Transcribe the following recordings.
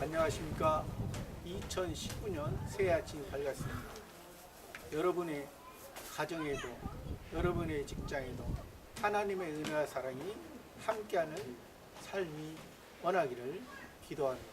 안녕하십니까. 2019년 새해 아침이 밝았습니다. 여러분의 가정에도, 여러분의 직장에도 하나님의 은혜와 사랑이 함께하는 삶이 원하기를 기도합니다.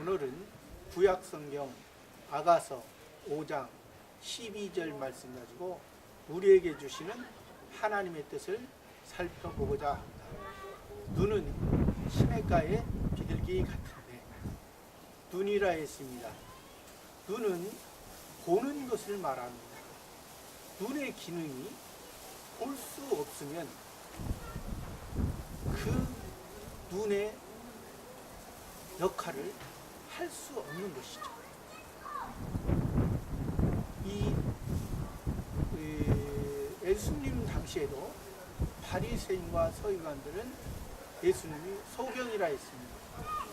오늘은 구약성경 아가서 5장 12절 말씀 가지고 우리에게 주시는 하나님의 뜻을 살펴보고자 합니다. 눈은 시냇가의 비둘기 같은데 눈이라 했습니다. 눈은 보는 것을 말합니다. 눈의 기능이 볼 수 없으면 그 눈의 역할을 할 수 없는 것이죠. 이 에, 예수님 당시에도 바리새인과 서기관들은 예수님이 소경이라 했습니다.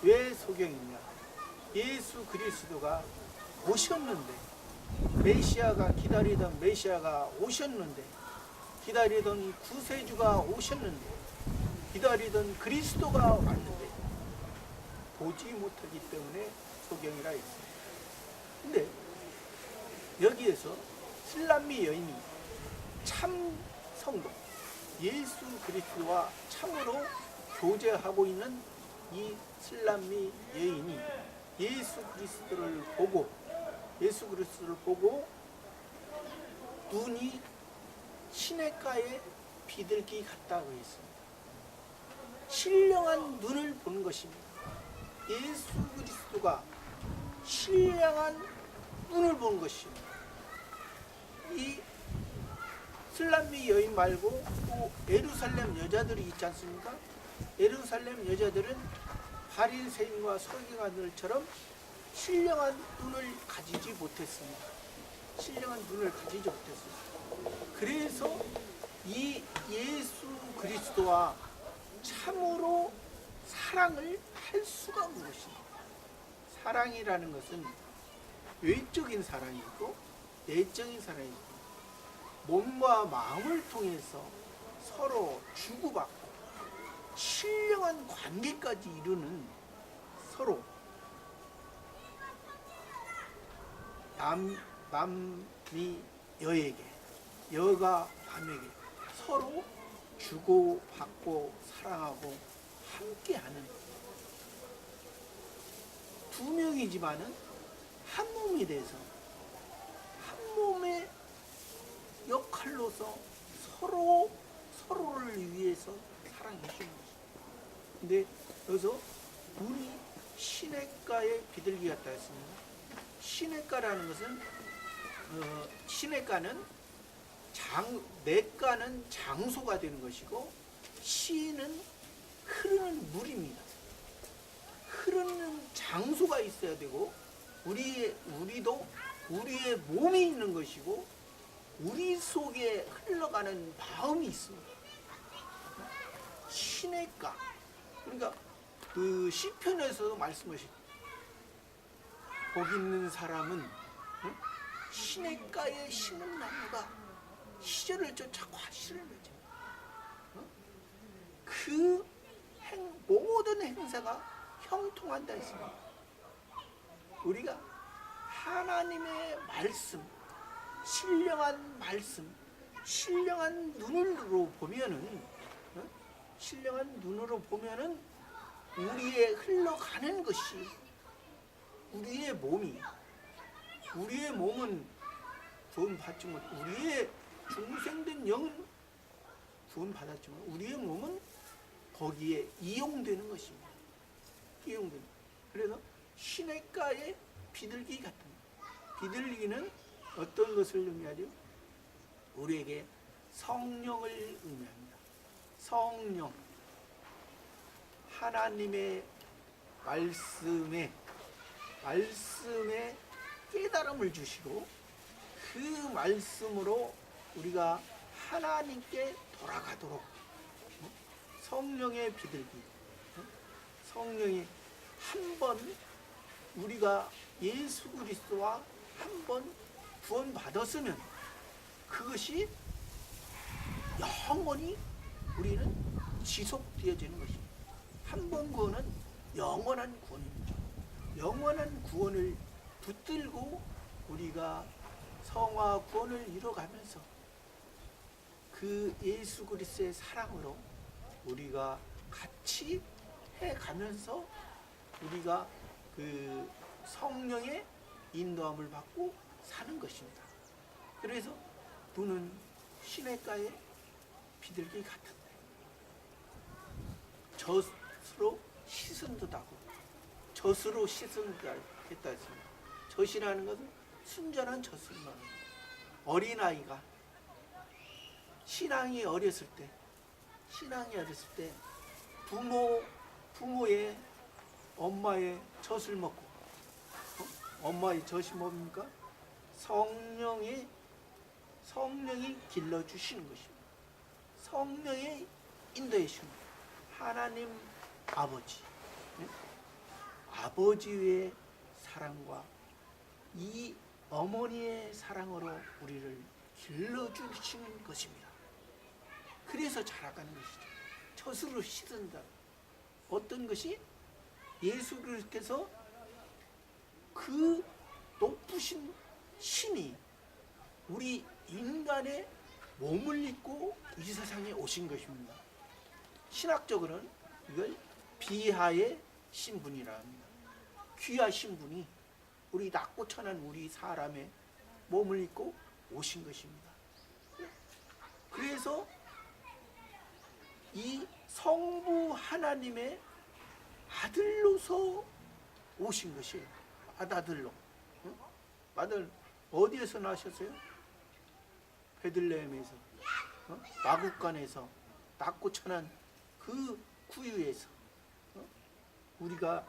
왜 소경이냐? 예수 그리스도가 오셨는데 메시아가 기다리던 메시아가 오셨는데 기다리던 구세주가 오셨는데 기다리던 그리스도가 왔는데 보지 못하기 때문에 소경이라 했습니다. 근데 여기에서 슬람미 여인이 참 성도 예수 그리스도와 참으로 교제하고 있는 이 슬람미 여인이 예수 그리스도를 보고 예수 그리스도를 보고 눈이 시냇가에 비둘기 같다고 했습니다. 신령한 눈을 보는 것입니다. 예수 그리스도가 신령한 눈을 보는 것입니다. 이 슬람미 여인 말고 또 예루살렘 여자들이 있지 않습니까? 예루살렘 여자들은 바리새인과 서기관들처럼 신령한 눈을 가지지 못했습니다. 신령한 눈을 가지지 못했습니다. 그래서 이 예수 그리스도와 참으로 사랑을 할 수가 것입니다. 사랑이라는 것은 외적인 사랑이 있고 내적인 사랑이 있고 몸과 마음을 통해서 서로 주고받고 신령한 관계까지 이루는 서로 남, 남이 여에게 여가 남에게 서로 주고받고 사랑하고 함께하는 두 명이지만은 한 몸이 돼서 한 몸의 역할로서 서로 서로를 위해서 사랑해 주는 것입니다. 근데 여기서 눈이 시냇가에 비둘기 같다 했습니다. 시냇가라는 것은 어, 시냇가는 장 냇가는 장소가 되는 것이고 시는 흐르는 물입니다. 흐르는 장소가 있어야 되고 우리 우리도 우리의 몸이 있는 것이고 우리 속에 흘러가는 마음이 있습니다. 시냇가 그러니까 그 시편에서도 말씀하신 복 있는 사람은 응? 시냇가에 심은 나무가 시절을 쫓아고 씨를 맺어. 응? 그 행, 모든 행사가 형통한다 했습니다. 우리가 하나님의 말씀, 신령한 말씀, 신령한 눈으로 보면은, 어? 신령한 눈으로 보면은 우리의 흘러가는 것이 우리의 몸이, 우리의 몸은 구원 받지 못, 우리의 중생된 영은 구원 받았지만 우리의 몸은 거기에 이용되는 것입니다. 이용되는. 그래서 시냇가의 비둘기 같은 것. 비둘기는 어떤 것을 의미하죠? 우리에게 성령을 의미합니다. 성령. 하나님의 말씀에 말씀에 깨달음을 주시고 그 말씀으로 우리가 하나님께 돌아가도록 어? 성령의 비둘기 어? 성령이 한 번 우리가 예수 그리스도와 한 번 구원 받았으면 그것이 영원히 우리는 지속되어지는 것입니다. 한번 구원은 영원한 구원입니다. 영원한 구원을 붙들고 우리가 성화 구원을 이뤄가면서 그 예수 그리스도의 사랑으로 우리가 같이 해가면서 우리가 그 성령의 인도함을 받고 사는 것입니다. 그래서 눈은 시냇가에 비둘기 같은데 젖으로 씻은 듯하고 젖으로 씻은 듯 했다 했습니다. 젖이라는 것은 순전한 젖을 거예요. 어린아이가 신앙이 어렸을 때 신앙이 어렸을 때 부모 부모의 엄마의 젖을 먹고 어? 엄마의 젖이 뭡니까? 성령의 성령이 길러 주시는 것입니다. 성령의 인도해 주시는 거예요. 하나님 아버지 네? 아버지의 사랑과 이 어머니의 사랑으로 우리를 길러 주시는 것입니다. 그래서 자라가는 것이죠. 젖으로 씻은다. 어떤 것이 예수 그리스도께서 그 높으신 신이 우리 인간의 몸을 입고 이 세상에 오신 것입니다. 신학적으로는 이걸 비하의 신분이라 합니다. 귀하 신분이 우리 낮고 천한 우리 사람의 몸을 입고 오신 것입니다. 그래서 이 성부 하나님의 아들로서 오신 것이에요. 아들로. 응? 아들 어디에서 나셨어요? 베들레헴에서, 어? 마국간에서 낮고 천한 그 구유에서 어? 우리가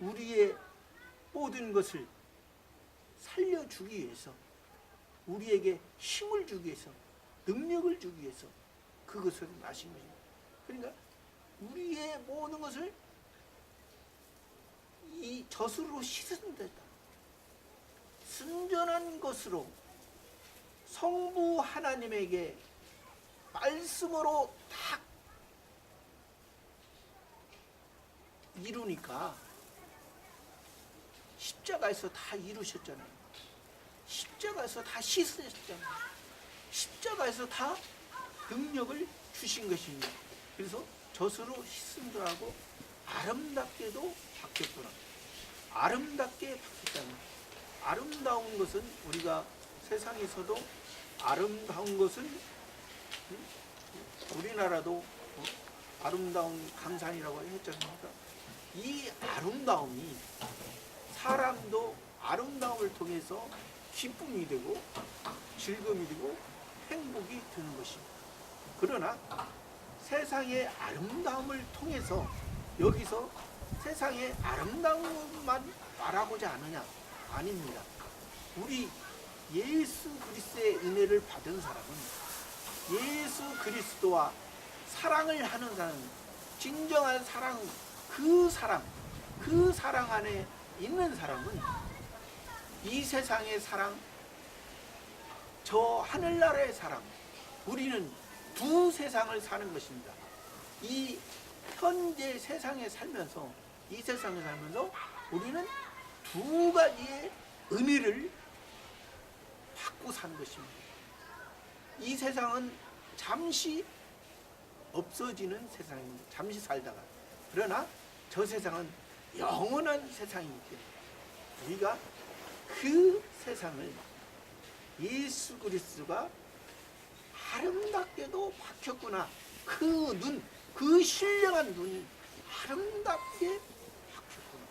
우리의 모든 것을 살려주기 위해서 우리에게 힘을 주기 위해서 능력을 주기 위해서 그것을 나신 것입니다. 그러니까 우리의 모든 것을 이 젖으로 씻은 데다 순전한 것으로 성부 하나님에게 말씀으로 딱 이루니까 십자가에서 다 이루셨잖아요. 십자가에서 다 씻으셨잖아요. 십자가에서 다 능력을 주신 것입니다. 그래서 젖으로 씻음들하고 아름답게도 바뀌었구나. 아름답게 바뀌었다는 아름다운 것은 우리가 세상에서도 아름다운 것은 음, 우리나라도 어, 아름다운 강산이라고 했지 않습니까? 이 아름다움이 사람도 아름다움을 통해서 기쁨이 되고 즐거움이 되고 행복이 되는 것입니다. 그러나 세상의 아름다움을 통해서 여기서 세상의 아름다움만 말하고자 하느냐? 아닙니다. 우리 예수 그리스도의 은혜를 받은 사람은 예수 그리스도와 사랑을 하는 사람, 진정한 사랑, 그 사랑, 그 사랑 안에 있는 사람은 이 세상의 사랑, 저 하늘나라의 사랑, 우리는 두 세상을 사는 것입니다. 이 현재 세상에 살면서, 이 세상에 살면서 우리는 두 가지의 은혜를 받고 사는 것입니다. 이 세상은 잠시 없어지는 세상입니다. 잠시 살다가. 그러나 저 세상은 영원한 세상이기 때문에 우리가 그 세상을 예수 그리스도가 아름답게도 박혔구나. 그 눈, 그 신령한 눈이 아름답게 박혔구나.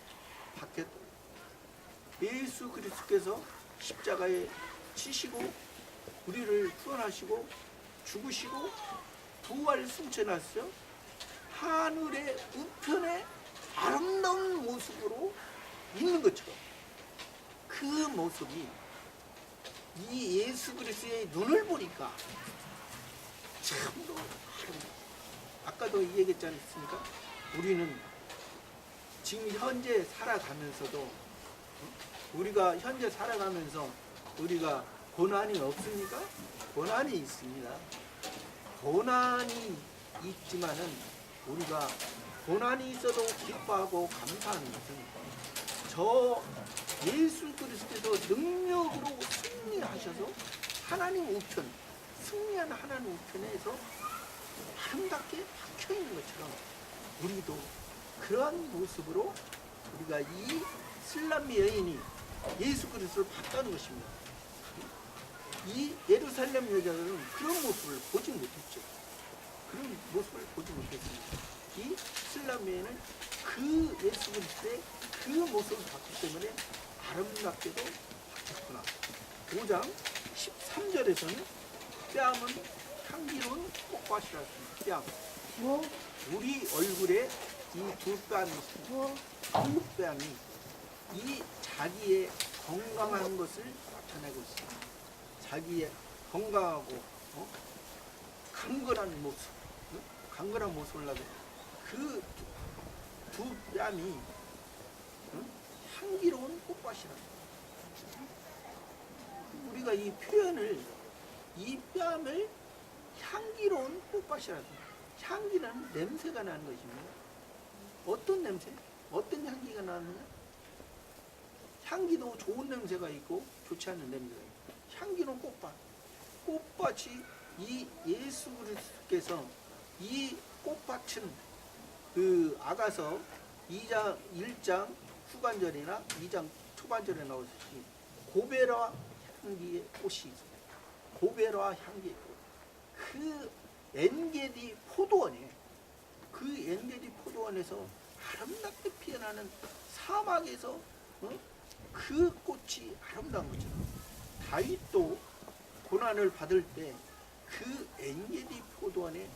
박혔다. 예수 그리스도께서 십자가에 치시고 우리를 구원하시고 죽으시고 부활 승천하셔 하늘의 우편에 아름다운 모습으로 있는 것처럼 그 모습이 이 예수 그리스도의 눈을 보니까 아름다워. 아까도 얘기했지 않습니까? 우리는 지금 현재 살아가면서도 어? 우리가 현재 살아가면서 우리가 고난이 없습니까? 고난이 있습니다. 고난이 있지만은 우리가 고난이 있어도 기뻐하고 감사하는 것은 저 예수 그리스도께서 능력으로 승리하셔서 하나님 우편, 승리한 하나님 우편에서 아름답게 박혀 있는 것처럼 우리도 그러한 모습으로 우리가 이 슬람미 여인이 예수 그리스도를 봤다는 것입니다. 이 예루살렘 여자들은 그런 모습을 보지 못했죠. 그런 모습을 보지 못했습니다. 이 슬람미에는 그 예수 그리스도의 그 모습을 봤기 때문에 아름답게도 바뀌었구나. 5장 13절에서는 뺨은 향기로운 꽃밭이라 했습니다. 뺨. 뭐? 우리 얼굴에 이 두 뺨이. 뭐? 두 뺨이 이 자기의 건강한 것을 나타내고 있습니다. 자기의 건강하고 어? 강건한 모습, 어? 강건한 모습을 나도 그두 뺨이 어? 향기로운 꽃밭이라. 우리가 이 표현을 이 뺨을 향기로운 꽃밭이라. 향기는 냄새가 나는 것입니다. 어떤 냄새? 어떤 향기가 나느냐? 향기도 좋은 냄새가 있고 좋지 않은 냄새가 있고 향기는 꽃밭 꽃밭이 이 예수 그리스도께서 이 꽃밭은 그 아가서 2장 1장 후반절이나 2장 초반절에 나오듯이 고베라 향기의 꽃이 있습니다. 고베라 향기의 꽃. 그 엔게디 포도원에 그 엔게디 포도원에서 아름답게 피어나는 사막에서 어? 그 꽃이 아름다운 것처럼 다윗도 고난을 받을 때 그 엔게디 포도원에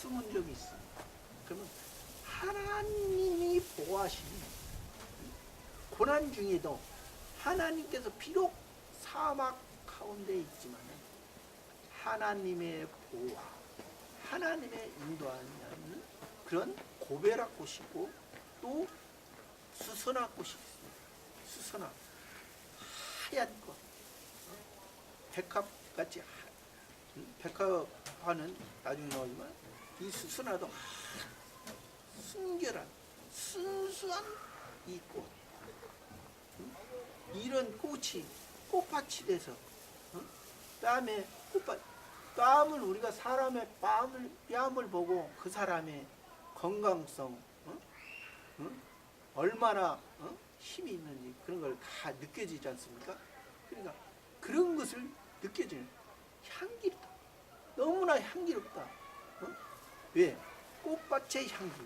숨은 적이 있습니다. 그러면 하나님이 보호하시는 고난 중에도 하나님께서 비록 사막 가운데 있지만 하나님의 보호와 하나님의 인도하는 그런 고베라 꽃이고 또 수선화 꽃이 있습니다. 수선화 하얀 꽃 백합 같이 하- 음, 백합화는 나중에 나오지만 이 수선화도 하- 순결한 순수한 이 꽃. 음, 이런 꽃이 꽃밭이 돼서 어? 뺨에 꽃밭 뺨을 우리가 사람의 뺨을 뺨을 보고 그 사람의 건강성 어? 어? 얼마나 어? 힘이 있는지 그런 걸 다 느껴지지 않습니까? 그러니까 그런 것을 느껴지는 향기롭다. 너무나 향기롭다. 어? 왜? 꽃밭의 향기.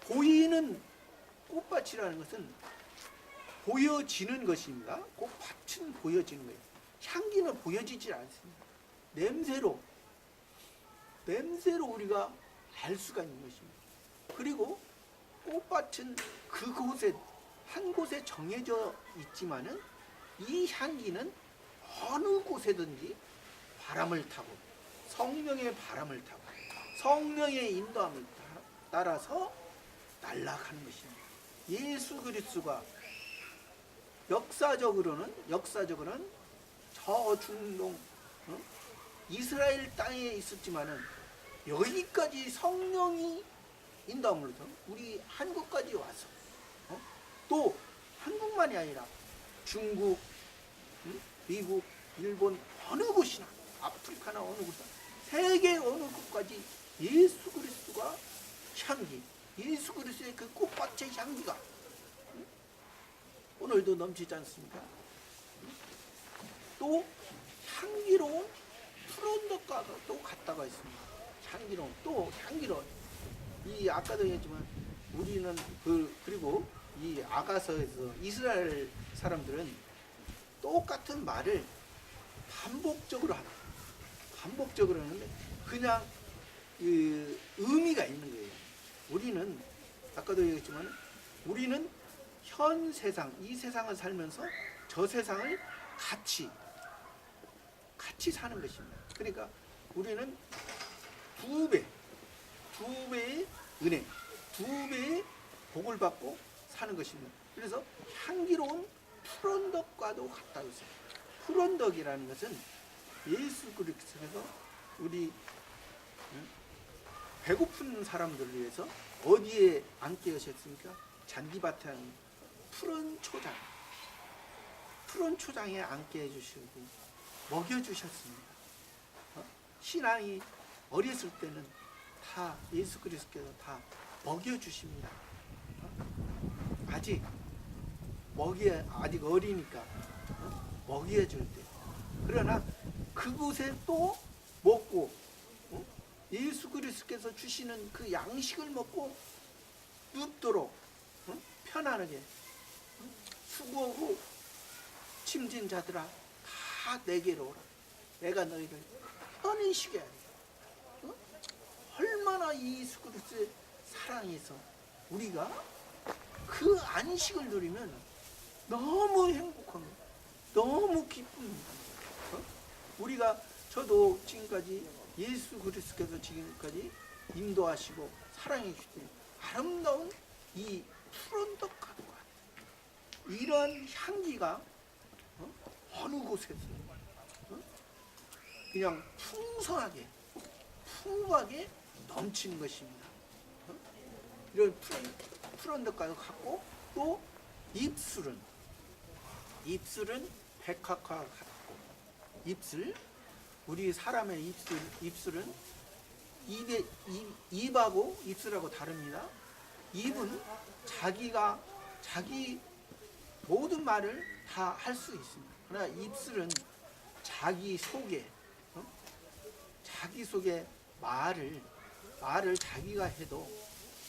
보이는 꽃밭이라는 것은 보여지는 것입니다. 꽃밭은 보여지는 거예요. 향기는 보여지지 않습니다. 냄새로 냄새로 우리가 알 수가 있는 것입니다. 그리고 꽃밭은 그곳에 한 곳에 정해져 있지만은 이 향기는 어느 곳에든지 바람을 타고 성령의 바람을 타고 성령의 인도함을 따- 따라서 날아가는 것입니다. 예수 그리스도가 역사적으로는 역사적으로는 저 중동 어? 이스라엘 땅에 있었지만은 여기까지 성령이 인도함으로써 우리 한국까지 와서 어? 또 한국만이 아니라 중국, 응? 미국, 일본 어느 곳이나 아프리카나 어느 곳이나 세계 어느 곳까지 예수 그리스도가 향기, 예수 그리스도의 그 꽃밭의 향기가 응? 오늘도 넘치지 않습니까? 응? 또 향기로운 푸른 덕과도 또 갔다가 있습니다. 향기로운 또 향기로운 이 아까도 얘기했지만 우리는 그 그리고 이 아가서에서 이스라엘 사람들은 똑같은 말을 반복적으로 하다. 반복적으로 하는데 그냥 그 의미가 있는 거예요. 우리는 아까도 얘기했지만 우리는 현 세상 이 세상을 살면서 저 세상을 같이 같이 사는 것입니다. 그러니까 우리는 두 배, 두 배의 은혜, 두 배의 복을 받고 사는 것입니다. 그래서 향기로운 푸른 덕과도 같다고 했어요. 푸른 덕이라는 것은 예수 그리스도께서 우리 응? 배고픈 사람들을 위해서 어디에 앉게 하셨습니까? 잔디밭에 앉- 푸른 초장, 푸른 초장에 앉게 해주시고 먹여주셨습니다. 어? 신앙이 어렸을 때는 다 예수 그리스도께서 다 먹여주십니다. 어? 아직 먹이 아직 어리니까 어? 먹여줄 때. 그러나 그곳에 또 먹고 어? 예수 그리스도께서 주시는 그 양식을 먹고 눕도록 어? 편안하게 어? 수고하고 침진 자들아 다 내게로 오라. 내가 너희를 편히 쉬게 하리. 어? 얼마나 이 예수 그리스도의 사랑에서 우리가 그 안식을 누리면 너무 행복합니다. 너무 기쁩니다. 어? 우리가 저도 지금까지 예수 그리스도께서 지금까지 인도하시고 사랑해 주신 아름다운 이 푸른 덕가루가 이러한 향기가 어? 어느 곳에서 어? 그냥 풍성하게 풍부하게 넘치는 것입니다. 어? 이런 덕가루 갖고 또 입술은 입술은 백합화 같고 입술 우리 사람의 입술 입술은 입에 입, 입하고 입술하고 다릅니다. 입은 자기가 자기 모든 말을 다 할 수 있습니다. 그러나 입술은 자기 속에 어? 자기 속에 말을 말을 자기가 해도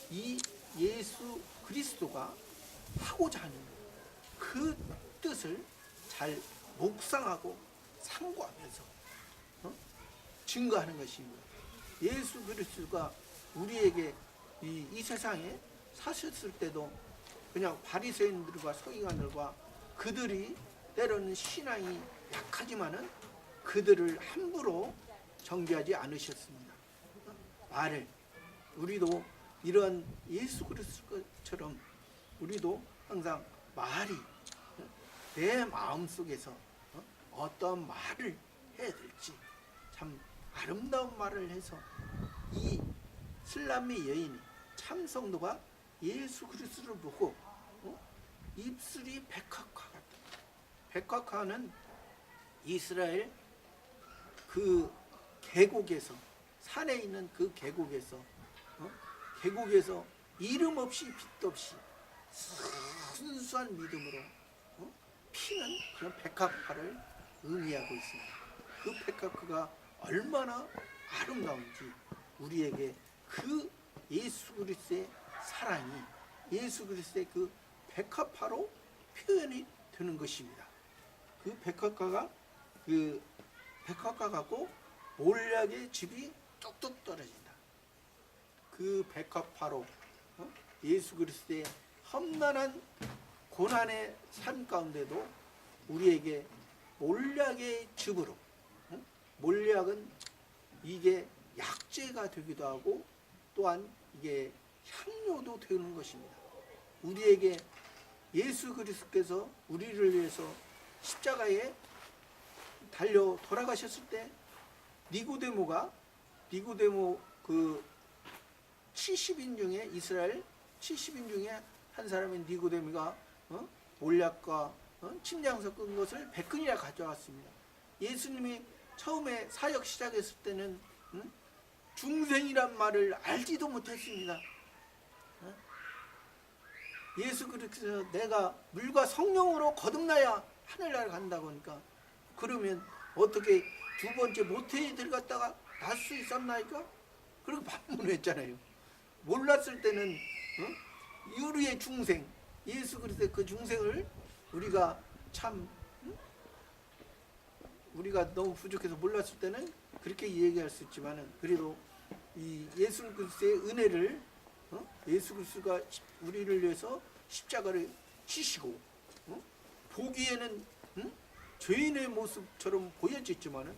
이 예수 그리스도가 하고자 하는 그 뜻을 잘 묵상하고 상고하면서 어? 증거하는 것입니다. 예수 그리스도가 우리에게 이, 이 세상에 사셨을 때도 그냥 바리새인들과 서기관들과 그들이 때로는 신앙이 약하지만은 그들을 함부로 정죄하지 않으셨습니다. 어? 말을 우리도 이런 예수 그리스도처럼 우리도 항상 말이 어? 내 마음 속에서 어? 어떤 말을 해야 될지 참 아름다운 말을 해서 이 슬람의 여인이 참 성도가 예수 그리스도를 보고 어? 입술이 백합화 같다. 백합화는 이스라엘 그 계곡에서 산에 있는 그 계곡에서 어? 계곡에서 이름 없이 빛 없이 순수한 믿음으로 어? 피는 그런 백합화를 의미하고 있습니다. 그 백합화가 얼마나 아름다운지 우리에게 그 예수 그리스도의 사랑이 예수 그리스도의 그 백합화로 표현이 되는 것입니다. 그 백합화가 그 백합화 갖고 몰약의 집이 뚝뚝 떨어진다. 그 백합화로 어? 예수 그리스도의 험난한 고난의 삶 가운데도 우리에게 몰약의 즙으로 어? 몰약은 이게 약재가 되기도 하고 또한 이게 향료도 되는 것입니다. 우리에게 예수 그리스도께서 우리를 위해서 십자가에 달려 돌아가셨을 때 니고데모가 니고데모 그 70인 중에 이스라엘 70인 중에 한 사람인 니고데모가 어? 몰약과 어? 침장 섞은 것을 백근이라 가져왔습니다. 예수님이 처음에 사역 시작했을 때는 응? 중생이란 말을 알지도 못했습니다. 어? 예수 그리스도 내가 물과 성령으로 거듭나야 하늘나라 간다고 하니까 그러면 어떻게 두 번째 모태에 들어갔다가 날 수 있었나이까? 그리고 반문했잖아요. 몰랐을 때는 어? 유리의 중생 예수 그리스도의 그 중생을 우리가 참 응? 우리가 너무 부족해서 몰랐을 때는 그렇게 얘기할 수 있지만은 그래도 이 예수 그리스도의 은혜를 어? 예수 그리스도가 십- 우리를 위해서 십자가를 치시고 어? 보기에는 응? 죄인의 모습처럼 보여졌지만은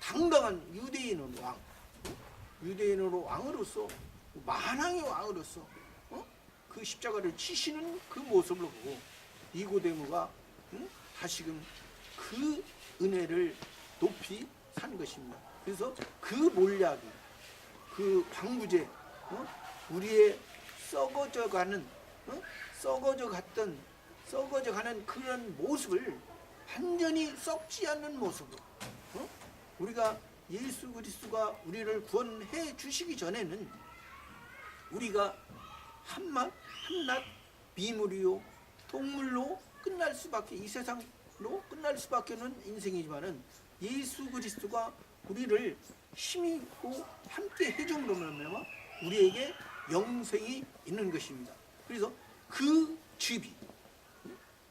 당당한 유대인은 왕, 어? 유대인으로 왕으로서 만왕의 왕으로서 어? 그 십자가를 치시는 그 모습을 보고 니고데모가 응? 다시금 그 은혜를 높이 산 것입니다. 그래서 그 몰약이 그 방부제 어? 우리의 썩어져 가는 어? 썩어져 갔던 썩어져 가는 그런 모습을 완전히 썩지 않는 모습으로 어? 우리가 예수 그리스도가 우리를 구원해 주시기 전에는 우리가 한맛 한낱 미물이요 동물로 끝날 수밖에 이 세상로 끝날 수밖에는 인생이지만은 예수 그리스도가 우리를 힘이 있고 함께 해줌으로 말미암아 우리에게 영생이 있는 것입니다. 그래서 그 집이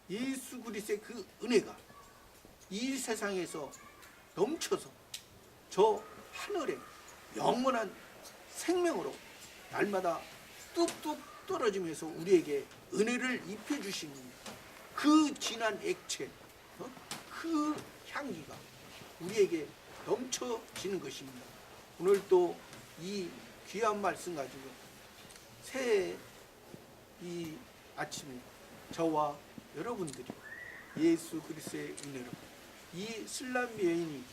예수 그리스도의 그 은혜가 이 세상에서 넘쳐서 저 하늘에 영원한 생명으로 날마다 뚝뚝 떨어지면서 우리에게 은혜를 입혀 주시는 그 진한 액체, 어? 그 향기가 우리에게 넘쳐지는 것입니다. 오늘 또 이 귀한 말씀 가지고 새해 이 아침에 저와 여러분들이 예수 그리스도의 은혜로 이 슬람 여인이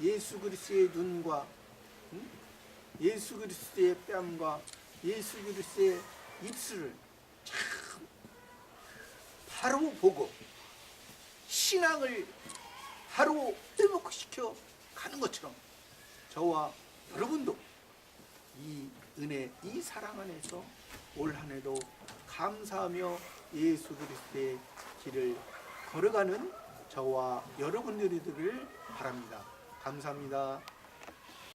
예수 그리스도의 눈과 응? 예수 그리스도의 뺨과 예수 그리스도의 입술을 참 바로 보고 신앙을 바로 회복시켜 가는 것처럼 저와 여러분도 이 은혜, 이 사랑 안에서 올 한 해도 감사하며 예수 그리스도의 길을 걸어가는 저와 여러분들이 되기를 바랍니다. 감사합니다.